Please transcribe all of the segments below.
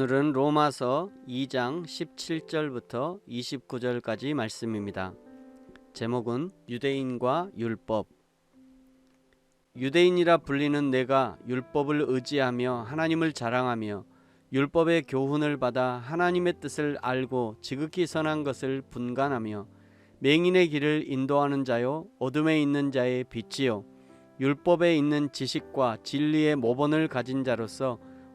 오늘은 로마서 2장 17절부터 29절까지 말씀입니다. 제목은 유대인과 율법. 유대인이라 불리는 내가 율법을 의지하며 하나님을 자랑하며 율법의 교훈을 받아 하나님의 뜻을 알고 지극히 선한 것을 분간하며 맹인의 길을 인도하는 자요 어둠에 있는 자의 빛이요 율법에 있는 지식과 진리의 모본을 가진 자로서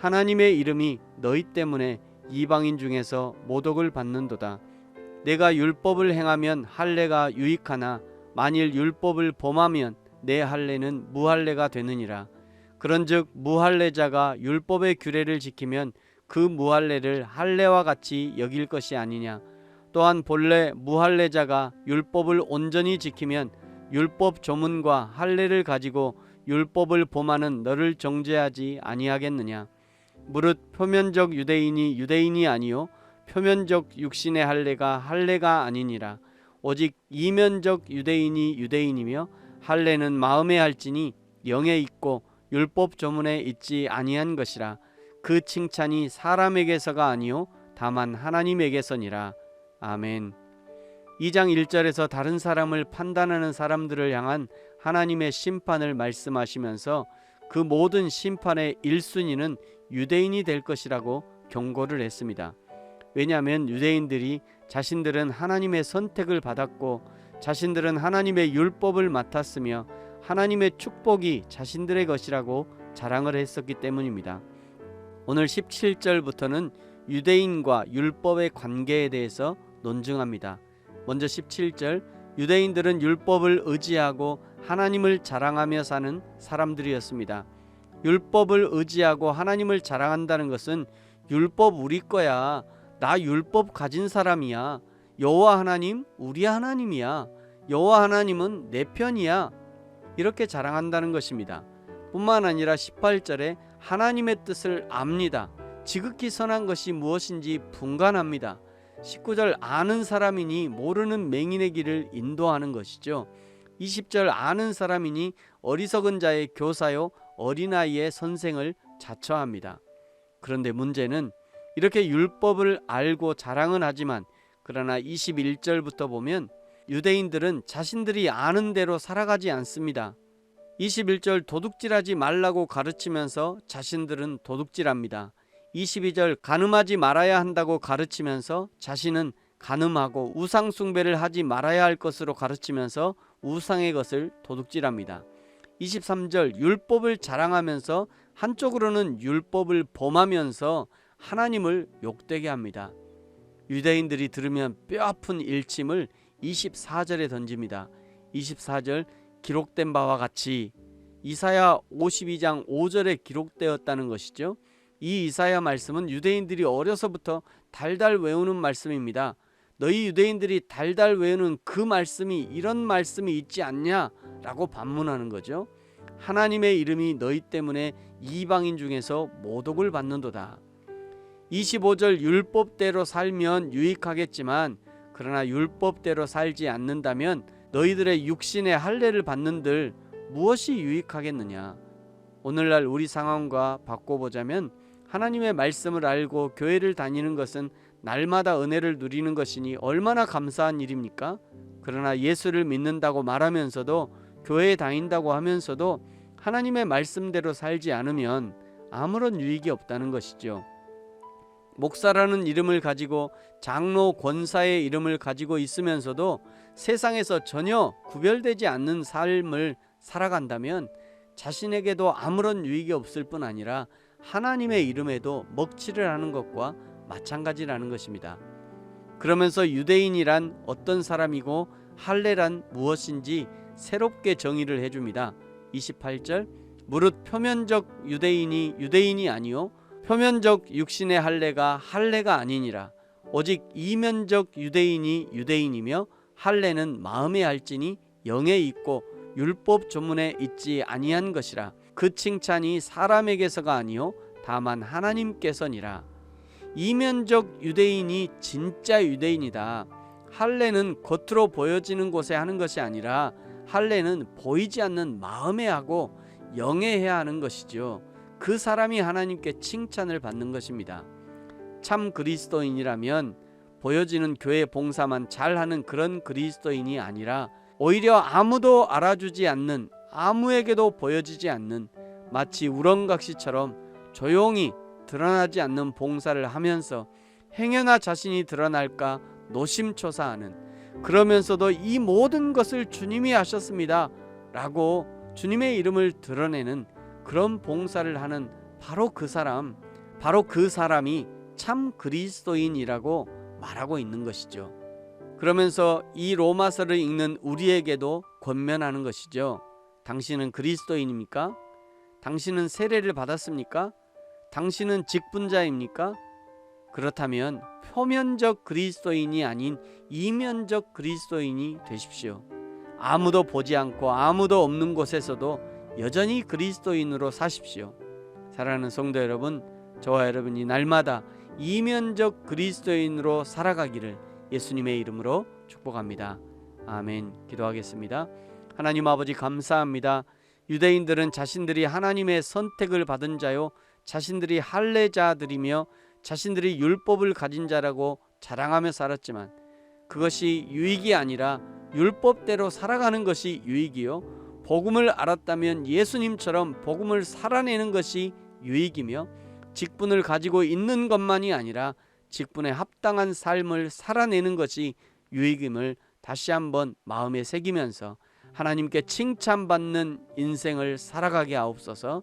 하나님의 이름이 너희 때문에 이방인 중에서 모독을 받는도다. 내가 율법을 행하면 할례가 유익하나 만일 율법을 범하면 내 할례는 무할례가 되느니라. 그런즉 무할례자가 율법의 규례를 지키면 그 무할례를 할례와 같이 여길 것이 아니냐. 또한 본래 무할례자가 율법을 온전히 지키면 율법 조문과 할례를 가지고 율법을 범하는 너를 정죄하지 아니하겠느냐. 무릇 표면적 유대인이 유대인이 아니요 표면적 육신의 할례가 할례가 아니니라. 오직 이면적 유대인이 유대인이며 할례는 마음에 할지니 영에 있고 율법 조문에 있지 아니한 것이라. 그 칭찬이 사람에게서가 아니요 다만 하나님에게서니라. 아멘. 2장 1절에서 다른 사람을 판단하는 사람들을 향한 하나님의 심판을 말씀하시면서 그 모든 심판의 1순위는 유대인이 될 것이라고 경고를 했습니다. 왜냐하면 유대인들이 자신들은 하나님의 선택을 받았고 자신들은 하나님의 율법을 맡았으며 하나님의 축복이 자신들의 것이라고 자랑을 했었기 때문입니다. 오늘 17절부터는 유대인과 율법의 관계에 대해서 논증합니다. 먼저 17절 유대인들은 율법을 의지하고 하나님을 자랑하며 사는 사람들이었습니다. 율법을 의지하고 하나님을 자랑한다는 것은 율법 우리 거야. 나 율법 가진 사람이야. 여호와 하나님 우리 하나님이야. 여호와 하나님은 내 편이야. 이렇게 자랑한다는 것입니다. 뿐만 아니라 18절에 하나님의 뜻을 압니다. 지극히 선한 것이 무엇인지 분간합니다. 19절 아는 사람이니 모르는 맹인의 길을 인도하는 것이죠. 20절 아는 사람이니 어리석은 자의 교사요 어린아이의 선생을 자처합니다. 그런데 문제는 이렇게 율법을 알고 자랑은 하지만 그러나 21절부터 보면 유대인들은 자신들이 아는 대로 살아가지 않습니다. 21절 도둑질하지 말라고 가르치면서 자신들은 도둑질합니다. 22절 가늠하지 말아야 한다고 가르치면서 자신은 가늠하고 우상 숭배를 하지 말아야 할 것으로 가르치면서 우상의 것을 도둑질합니다. 23절 율법을 자랑하면서 한쪽으로는 율법을 범하면서 하나님을 욕되게 합니다. 유대인들이 들으면 뼈아픈 일침을 24절에 던집니다. 24절 기록된 바와 같이 이사야 52장 5절에 기록되었다는 것이죠. 이 이사야 말씀은 유대인들이 어려서부터 달달 외우는 말씀입니다. 너희 유대인들이 달달 외우는 그 말씀이 이런 말씀이 있지 않냐라고 반문하는 거죠. 하나님의 이름이 너희 때문에 이방인 중에서 모독을 받는도다. 25절 율법대로 살면 유익하겠지만 그러나 율법대로 살지 않는다면 너희들의 육신의 할례를 받는들 무엇이 유익하겠느냐. 오늘날 우리 상황과 바꿔보자면 하나님의 말씀을 알고 교회를 다니는 것은 날마다 은혜를 누리는 것이니 얼마나 감사한 일입니까? 그러나 예수를 믿는다고 말하면서도 교회에 다닌다고 하면서도 하나님의 말씀대로 살지 않으면 아무런 유익이 없다는 것이죠. 목사라는 이름을 가지고 장로 권사의 이름을 가지고 있으면서도 세상에서 전혀 구별되지 않는 삶을 살아간다면 자신에게도 아무런 유익이 없을 뿐 아니라 하나님의 이름에도 먹칠을 하는 것과 마찬가지라는 것입니다. 그러면서 유대인이란 어떤 사람이고 할례란 무엇인지 새롭게 정의를 해줍니다. 28절 무릇 표면적 유대인이 유대인이 아니요 표면적 육신의 할례가 할례가 아니니라 오직 이면적 유대인이 유대인이며 할례는 마음에 할지니 영에 있고 율법 조문에 있지 아니한 것이라 그 칭찬이 사람에게서가 아니요 다만 하나님께서니라 이면적 유대인이 진짜 유대인이다 할례는 겉으로 보여지는 곳에 하는 것이 아니라 할례는 보이지 않는 마음에 하고 영에 해야 하는 것이죠. 그 사람이 하나님께 칭찬을 받는 것입니다. 참 그리스도인이라면 보여지는 교회 봉사만 잘하는 그런 그리스도인이 아니라 오히려 아무도 알아주지 않는 아무에게도 보여지지 않는 마치 우렁각시처럼 조용히 드러나지 않는 봉사를 하면서 행여나 자신이 드러날까 노심초사하는 그러면서도 이 모든 것을 주님이 하셨습니다. 라고 주님의 이름을 드러내는 그런 봉사를 하는 바로 그 사람, 바로 그 사람이 참 그리스도인이라고 말하고 있는 것이죠. 그러면서 이 로마서를 읽는 우리에게도 권면하는 것이죠. 당신은 그리스도인입니까? 당신은 세례를 받았습니까? 당신은 직분자입니까? 그렇다면 표면적 그리스도인이 아닌 이면적 그리스도인이 되십시오. 아무도 보지 않고 아무도 없는 곳에서도 여전히 그리스도인으로 사십시오. 사랑하는 성도 여러분, 저와 여러분이 날마다 이면적 그리스도인으로 살아가기를 예수님의 이름으로 축복합니다. 아멘. 기도하겠습니다. 하나님 아버지 감사합니다. 유대인들은 자신들이 하나님의 선택을 받은 자요 자신들이 할례자들이며 자신들이 율법을 가진 자라고 자랑하며 살았지만 그것이 유익이 아니라 율법대로 살아가는 것이 유익이요. 복음을 알았다면 예수님처럼 복음을 살아내는 것이 유익이며 직분을 가지고 있는 것만이 아니라 직분에 합당한 삶을 살아내는 것이 유익임을 다시 한번 마음에 새기면서 하나님께 칭찬받는 인생을 살아가게 하옵소서